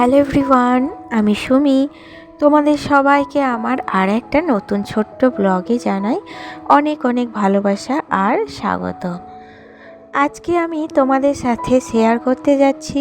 Hello everyone, আমি সুমি। তোমাদের সবাইকে আমার আর একটা নতুন ছোট্ট ব্লগে জানাই অনেক অনেক ভালোবাসা আর স্বাগত। আজকে আমি তোমাদের সাথে শেয়ার করতে যাচ্ছি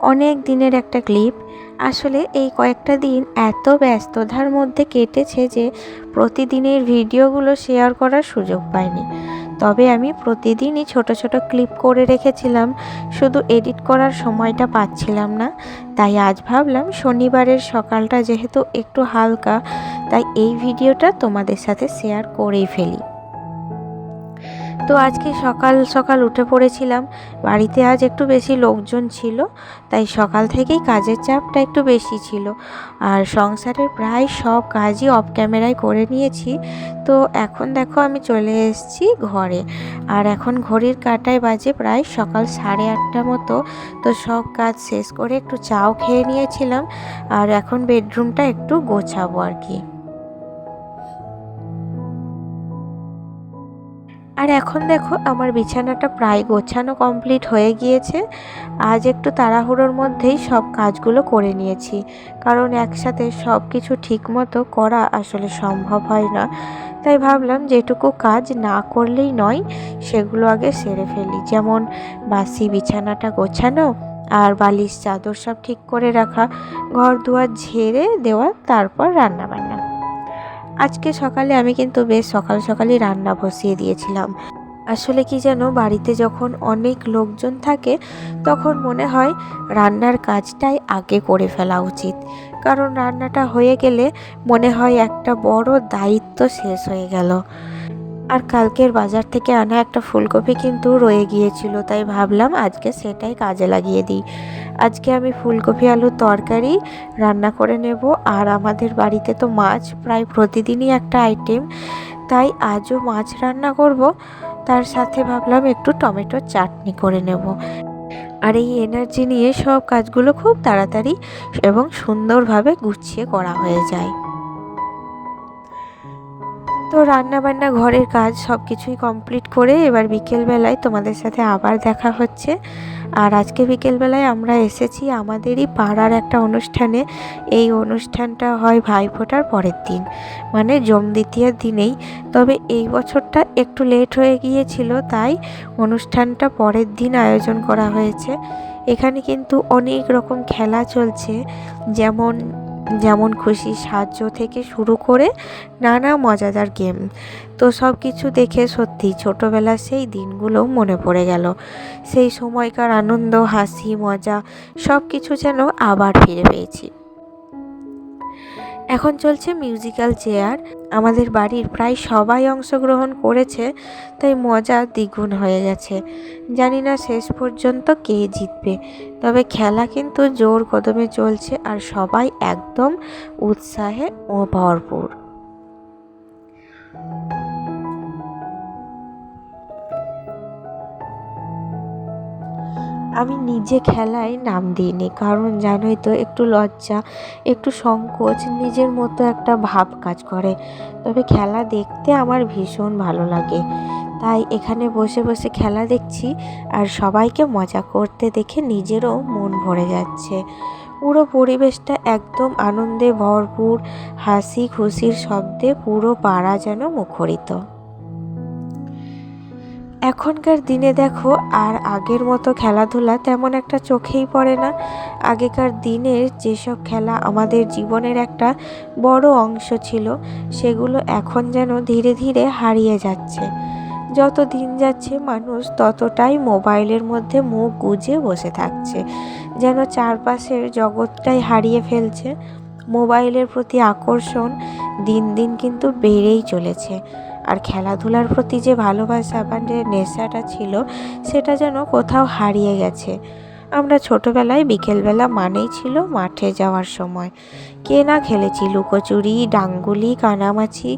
অনেক দিনের একটা ক্লিপ। আসলে এই কয়েকটা দিন এত ব্যস্ততার মধ্যে কেটেছে যে প্রতিদিনের ভিডিওগুলো শেয়ার করার সুযোগ পাইনি। তবে আমি প্রতিদিনই ছোট ছোট ক্লিপ করে রেখেছিলাম, শুধু এডিট করার সময়টা পাচ্ছিলাম না। তাই আজ ভাবলাম শনিবারের সকালটা যেহেতু একটু হালকা, তাই এই ভিডিওটা তোমাদের সাথে শেয়ার করেই ফেলি। তো আজকে সকাল সকাল উঠে পড়েছিলাম। বাড়িতে আজ একটু বেশি লোকজন ছিল, তাই সকাল থেকেই কাজের চাপটা একটু বেশি ছিল। আর সংসারের প্রায় সব কাজই অফ ক্যামেরায় করে নিয়েছি। তো এখন দেখো আমি চলে এসেছি ঘরে। আর এখন ঘড়ির কাটায় বাজে প্রায় সকাল সাড়ে আটটা মতো। তো সব কাজ শেষ করে একটু চাও খেয়ে নিয়েছিলাম। আর এখন বেডরুমটা একটু গোছাবো আর কি। আর এখন দেখো আমার বিছানাটা প্রায় গোছানো কমপ্লিট হয়ে গিয়েছে। আজ একটু তাড়াহুড়োর মধ্যেই সব কাজগুলো করে নিয়েছি। কারণ একসাথে সব কিছু ঠিকমতো করা আসলে সম্ভব হয় না। তাই ভাবলাম যেটুকু কাজ না করলেই নয়, সেগুলো আগে সেরে ফেলি। যেমন বাসি বিছানাটা গোছানো আর বালিশ, চাদর সব ঠিক করে রাখা ঘর দুয়ার ঝেড়ে দেওয়া, তারপর রান্না বান্না আজকে সকালে আমি কিন্তু বেশ সকাল সকালই রান্না বসিয়ে দিয়েছিলাম। আসলে কি যেন বাড়িতে যখন অনেক লোকজন থাকে, তখন মনে হয় রান্নার কাজটাই আগে করে ফেলা উচিত। কারণ রান্নাটা হয়ে গেলে মনে হয় একটা বড় দায়িত্ব শেষ হয়ে গেল। আর কালকের বাজার থেকে আনা একটা ফুলকপি কিন্তু রয়ে গিয়েছিল, তাই ভাবলাম আজকে সেটাই কাজে লাগিয়ে দিই। আজকে আমি ফুলকপি, আলুর তরকারি রান্না করে নেব, আর আমাদের বাড়িতে তো মাছ প্রায় প্রতিদিনই একটা আইটেম তাই আজও মাছ রান্না করব, তার সাথে ভাবলাম একটু টমেটোর চাটনি করে নেব। আর এই এনার্জি নিয়ে সব কাজগুলো খুব তাড়াতাড়ি এবং সুন্দরভাবে গুছিয়ে করা হয়ে যায়। তো রান্না বান্না ঘরের কাজ সব কিছুই কমপ্লিট করে এবার বিকেলবেলায় তোমাদের সাথে আবার দেখা হচ্ছে। আর আজকে বিকেলবেলায় আমরা এসেছি আমাদেরই পাড়ার একটা অনুষ্ঠানে। এই অনুষ্ঠানটা হয় ভাইফোঁটার পরের দিন মানে জম দ্বিতীয় দিনেই। তবে এই বছরটা একটু লেট হয়ে গিয়েছিল, তাই অনুষ্ঠানটা পরের দিন আয়োজন করা হয়েছে। এখানে কিন্তু অনেক রকম খেলা চলছে, যেমন যেমন খুশি সাহায্য থেকে শুরু করে নানা মজাদার গেম। তো সব কিছু দেখে সত্যি ছোটোবেলার সেই দিনগুলো মনে পড়ে গেল। সেই সময়কার আনন্দ, হাসি, মজা সব কিছু যেন আবার ফিরে পেয়েছি। এখন চলছে মিউজিক্যাল চেয়ার আমাদের বাড়ির প্রায় সবাই অংশগ্রহণ করেছে, তাই মজা দ্বিগুণ হয়ে গেছে। জানি না শেষ পর্যন্ত কে জিতবে, তবে খেলা কিন্তু জোর কদমে চলছে আর সবাই একদম উৎসাহে ও ভরপুর। আমি নিজে খেলায় নাম দিইনি। কারণ জানোই তো, একটু লজ্জা, একটু সংকোচ, নিজের মতো একটা ভাব কাজ করে। তবে খেলা দেখতে আমার ভীষণ ভালো লাগে। তাই এখানে বসে বসে খেলা দেখছি আর সবাইকে মজা করতে দেখে নিজেরও মন ভরে যাচ্ছে। পুরো পরিবেশটা একদম আনন্দে ভরপুর, হাসি খুশির শব্দে পুরো পাড়া যেন মুখরিত। এখনকার দিনে দেখো, আর আগের মতো খেলাধুলা তেমন একটা চোখেই পড়ে না। আগেকার দিনের যেসব খেলা আমাদের জীবনের একটা বড় অংশ ছিল, সেগুলো এখন যেন ধীরে ধীরে হারিয়ে যাচ্ছে। যত দিন যাচ্ছে মানুষ ততটাই মোবাইলের মধ্যে মুখ গুজে বসে থাকছে, যেন চারপাশের জগৎটাই হারিয়ে ফেলছে। মোবাইলের প্রতি আকর্ষণ দিন দিন কিন্তু বেড়েই চলেছে। আর খেলাধুলার প্রতি যে ভালোবাসা বা যে নেশাটা ছিল, সেটা যেন কোথাও হারিয়ে গেছে। আমরা ছোটোবেলায় বিকেলবেলা মানেই ছিল মাঠে যাওয়ার সময়। কে না খেলেছি লুকোচুরি, ডাঙ্গুলি, কানামাছি,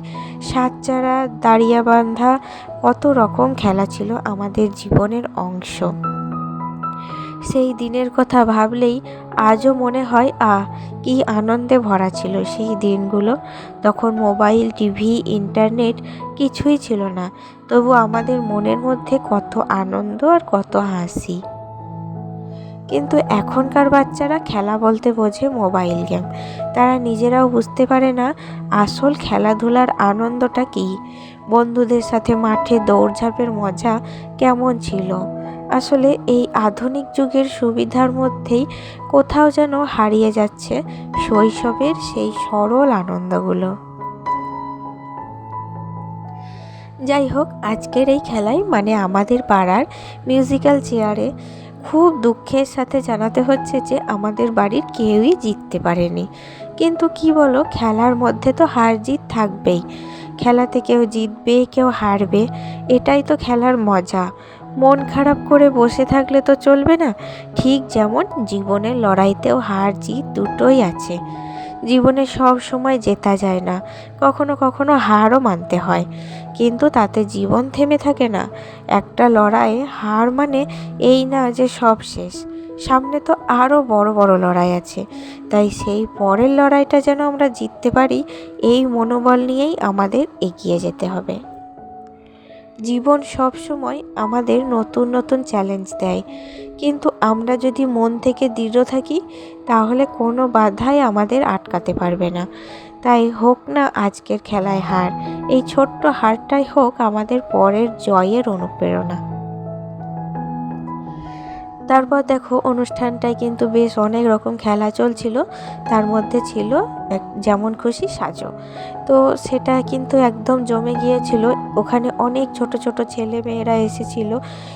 সাতচারা দাঁড়িয়া বান্ধা কত রকম খেলা ছিল আমাদের জীবনের অংশ। সেই দিনের কথা ভাবলেই আজও মনে হয়, আহ, কি আনন্দে ভরা ছিল সেই দিনগুলো। তখন মোবাইল, টিভি, ইন্টারনেট কিছুই ছিল না। তবু আমাদের মনের মধ্যে কত আনন্দ আর কত হাসি। কিন্তু এখনকার বাচ্চারা খেলা বলতে বোঝে মোবাইল গেম। তারা নিজেরাও বুঝতে পারে না আসল খেলাধুলার আনন্দটা কী। বন্ধুদের সাথে মাঠে দৌড়ঝাঁপের মজা কেমন ছিল? আসলে এই আধুনিক যুগের সুবিধার মধ্যেই কোথাও যেন হারিয়ে যাচ্ছে শৈশবের সেই সরল আনন্দগুলো। যাই হোক, আজকের এই খেলায় মানে আমাদের পাড়ার মিউজিক্যাল চেয়ারে খুব দুঃখের সাথে জানাতে হচ্ছে যে আমাদের বাড়ির কেউই জিততে পারেনি। কিন্তু কি বলো, খেলার মধ্যে তো হার জিত থাকবেই। খেলাতে কেউ জিতবে, কেউ হারবে, এটাই তো খেলার মজা। মন খারাপ করে বসে থাকলে তো চলবে না। ঠিক যেমন জীবনের লড়াইতেও হার জিত দুটোই আছে। জীবনে সব সময় জেতা যায় না। কখনো কখনো হারও মানতে হয়। কিন্তু তাতে জীবন থেমে থাকে না। একটা লড়াইয়ে হার মানে এই না যে সব শেষ। সামনে তো আরও বড় বড় লড়াই আছে। তাই সেই পরের লড়াইটা যেন আমরা জিততে পারি, এই মনোবল নিয়েই আমাদের এগিয়ে যেতে হবে। জীবন সব সময় আমাদের নতুন নতুন চ্যালেঞ্জ দেয়। কিন্তু আমরা যদি মন থেকে দৃঢ় থাকি, তাহলে কোনো বাধাই আমাদের আটকাতে পারবে না। তাই হোক না আজকের খেলায় হার, এই ছোট্ট হারটাই হোক আমাদের পরের জয়ের অনুপ্রেরণা। তারপর দেখো অনুষ্ঠানটায় কিন্তু বেশ অনেক রকম খেলা চলছিল। তার মধ্যে ছিল এক, যেমন খুশি সাজো। তো সেটা কিন্তু একদম জমে গিয়েছিল। ওখানে অনেক ছোট ছোট ছেলে মেয়েরা এসেছিল।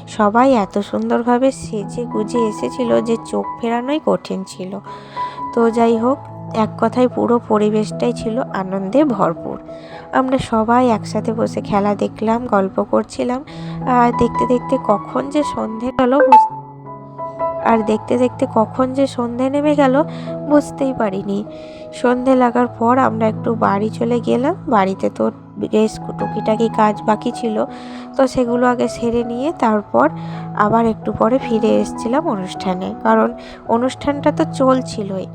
সবাই এত সুন্দরভাবে সেজে গুজে এসেছিল যে চোখ ফেরানোই কঠিন ছিল। তো যাই হোক, এক কথায় পুরো পরিবেশটাই ছিল আনন্দে ভরপুর। আমরা সবাই একসাথে বসে খেলা দেখলাম, গল্প করছিলাম। আর দেখতে দেখতে কখন যে সন্ধে হলো আর দেখতে দেখতে কখন যে সন্ধে নেমে গেল বুঝতেই পারিনি। সন্ধে লাগার পর আমরা একটু বাড়ি চলে গেলাম। বাড়িতে তো বেশ টুকিটাকি কাজ বাকি ছিল, তো সেগুলো আগে সেরে নিয়ে তারপর আবার একটু পরে ফিরে এসেছিলাম অনুষ্ঠানে। কারণ অনুষ্ঠানটা তো চলছিলই,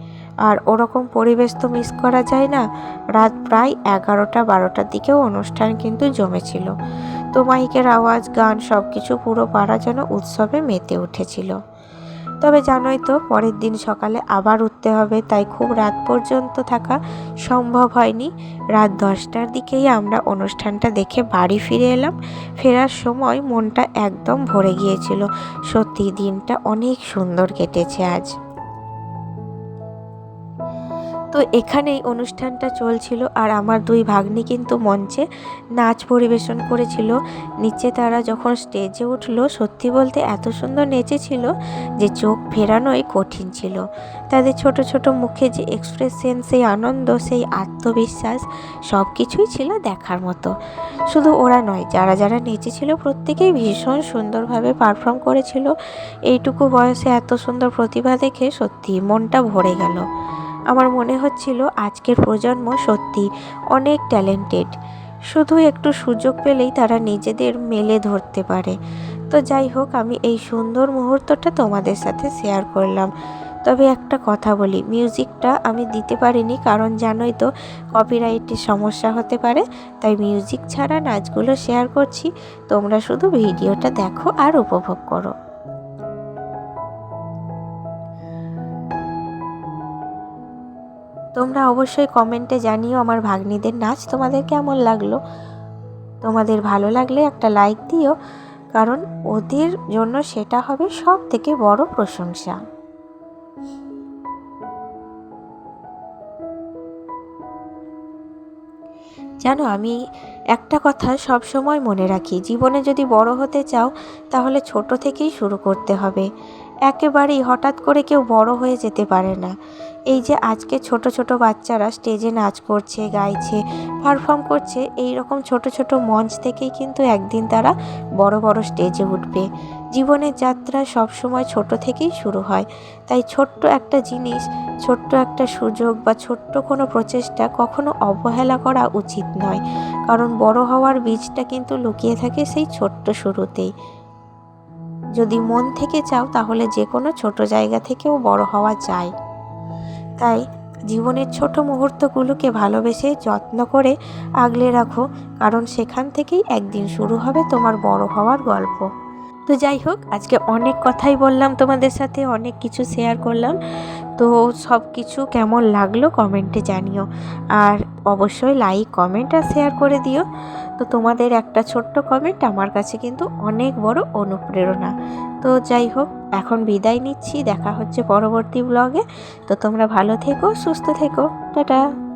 আর ওরকম পরিবেশ তো মিস করা যায় না। রাত প্রায় এগারোটা বারোটার দিকেও অনুষ্ঠান কিন্তু জমেছিল। তো মাইকের আওয়াজ, গান সব কিছু পুরো পাড়া যেন উৎসবে মেতে উঠেছিল। তবে জানোই তো, পরের দিন সকালে আবার উঠতে হবে, তাই খুব রাত পর্যন্ত থাকা সম্ভব হয়নি। রাত দশটার দিকেই আমরা অনুষ্ঠানটা দেখে বাড়ি ফিরে এলাম। ফেরার সময় মনটা একদম ভরে গিয়েছিল। সত্যি দিনটা অনেক সুন্দর কেটেছে আজ। তো এখানেই অনুষ্ঠানটা চলছিল আর আমার দুই ভাগ্নি কিন্তু মঞ্চে নাচ পরিবেশন করেছিল। নিচে তারা যখন স্টেজে উঠল, সত্যি বলতে এত সুন্দর নেচেছিল যে চোখ ফেরানোই কঠিন ছিল। তাদের ছোট ছোট মুখে যে এক্সপ্রেশন সেই আনন্দ, সেই আত্মবিশ্বাস সব কিছুই ছিল দেখার মতো। শুধু ওরা নয়, যারা যারা নেচেছিল প্রত্যেকেই ভীষণ সুন্দরভাবে পারফর্ম করেছিল। এইটুকু বয়সে এত সুন্দর প্রতিভা দেখে সত্যি মনটা ভরে গেল। আমার মনে হচ্ছিল আজকের প্রজন্ম সত্যি অনেক ট্যালেন্টেড শুধু একটু সুযোগ পেলেই তারা নিজেদের মেলে ধরতে পারে। তো যাই হোক, আমি এই সুন্দর মুহূর্তটা তোমাদের সাথে শেয়ার করলাম। তবে একটা কথা বলি মিউজিকটা আমি দিতে পারিনি, কারণ জানোই তো কপিরাইটের সমস্যা হতে পারে, তাই মিউজিক ছাড়া নাচগুলো শেয়ার করছি। তোমরা শুধু ভিডিওটা দেখো আর উপভোগ করো। তোমরা অবশ্যই কমেন্টে জানিও আমার ভাগ্নিদের নাচ তোমাদের কেমন লাগল। তোমাদের ভালো লাগলে একটা লাইক দিও, কারণ ওদের জন্য সেটা হবে সব থেকে বড় প্রশংসা। জানো, আমি একটা কথা সব সময় মনে রাখি, জীবনে যদি বড় হতে চাও তাহলে ছোট থেকেই শুরু করতে হবে। একেবারেই হঠাৎ করে কেউ বড় হয়ে যেতে পারে না। এই যে আজকে ছোট ছোট বাচ্চারা স্টেজে নাচ করছে, গাইছে, পারফর্ম করছে, এই রকম ছোট ছোট মঞ্চ থেকেই কিন্তু একদিন তারা বড় বড় স্টেজে উঠবে। জীবনের যাত্রা সবসময় ছোট থেকেই শুরু হয়। তাই ছোট্ট একটা জিনিস, ছোট্ট একটা সুযোগ বা ছোট্ট কোনো প্রচেষ্টা কখনো অবহেলা করা উচিত নয়। কারণ বড় হওয়ার বীজটা কিন্তু লুকিয়ে থাকে সেই ছোট্ট শুরুতেই। যদি মন থেকে চাও তাহলে যে কোনো ছোট জায়গা থেকেও বড় হওয়া যায়। তাই জীবনের ছোট মুহূর্তগুলোকে ভালোবেসে যত্ন করে আগলে রাখো, কারণ সেখান থেকেই একদিন শুরু হবে তোমার বড় হওয়ার গল্প। তো যাই হোক, আজকে অনেক কথাই বললাম তোমাদের সাথে, অনেক কিছু শেয়ার করলাম। তো সব কিছু কেমন লাগল কমেন্টে জানিও। আর অবশ্যই লাইক কমেন্ট আর শেয়ার করে দিও। তো তোমাদের একটা ছোট্ট কমেন্ট আমার কাছে কিন্তু অনেক বড় অনুপ্রেরণা। তো যাই হোক, এখন বিদায় নিচ্ছি, দেখা হচ্ছে পরবর্তী ব্লগে তো তোমরা ভালো থেকো, সুস্থ থেকো। টাটা!